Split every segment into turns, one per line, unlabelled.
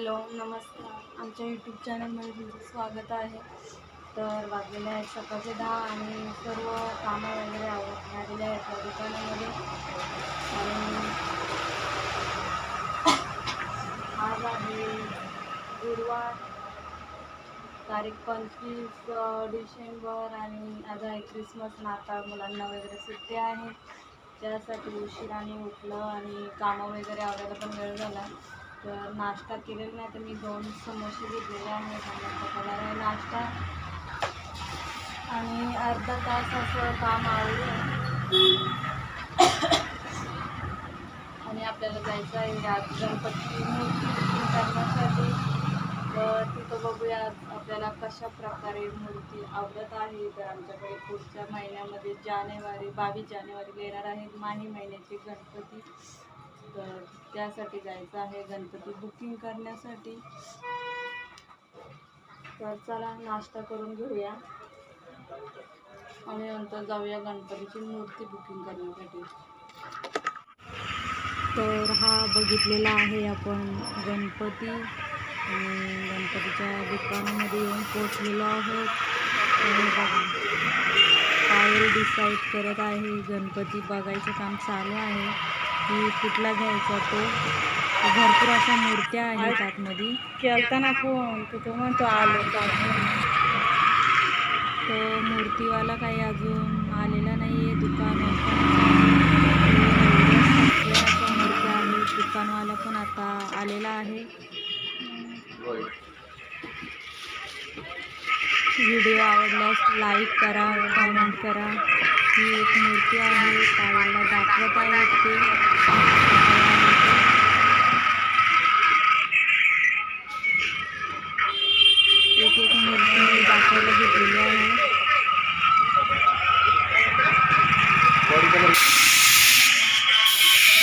Hello नमस्कार. आमच्या YouTube चॅनलमध्ये तुमचं स्वागत आहे. तर वाजलेले आहेत सकाळचे दहा आणि सर्व कामं वगैरे आवडत झालेले आहेत या दुकानामध्ये. आणि आज आहे गुरुवार तारीख पंचवीस डिसेंबर आणि आज आहे क्रिसमस नाताळ मुलांना वगैरे सुट्टी आहे. त्यासाठी उशिराने उठलं आणि कामं वगैरे आवडायला पण वेळ झाला. तर नाश्ता केलेला नाही तर मी दोन समोसे घेतलेले आहेत आहे नाश्ता. आणि अर्धा तास असं काम आवडलं आणि आपल्याला जायचं आहे गणपती मूर्ती करण्यासाठी तर तिथं बघूया आपल्याला कशा प्रकारे मूर्ती आवडत आहे. तर आमच्याकडे पुढच्या महिन्यामध्ये जानेवारी बावीस जानेवारीला येणार आहेत माही महिन्याचे गणपती. तर त्यासाठी जायचं आहे. गणपती बुकिंग करण्यासाठी. तर चला नाश्ता करून घेऊया. आणि नंतर जाऊया गणपतीची मूर्ती बुकिंग करण्यासाठी. तर हा बघितलेला आहे आपण गणपती. आणि गणपतीच्या दुकानामध्ये येऊन पोचलेलो आहोत. आणि बघा पायल डिसाईड करत आहे. गणपती बघायचं काम चालू आहे. की कुठला घ्यायचा तो? भरपूर अशा मूर्त्या आहेत आतमध्ये.
केलताना फोन तर तो म्हणतो आलो.
तो मूर्तीवाला काही अजून आलेला नाही आहे. दुकान मूर्त्या आहेत. दुकानवाला पण आता आलेला आहे. व्हिडिओ आवडल्यास लाईक करा कमेंट करा. ही एक मूर्ती आहे. पायाला दाखवत आहेत ते. एक एक मूर्ती दाखवायला घेतलेली आहे.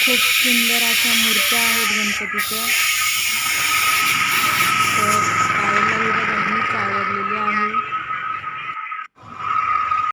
खूप सुंदर अशा मूर्त्या आहेत गणपतीच्या.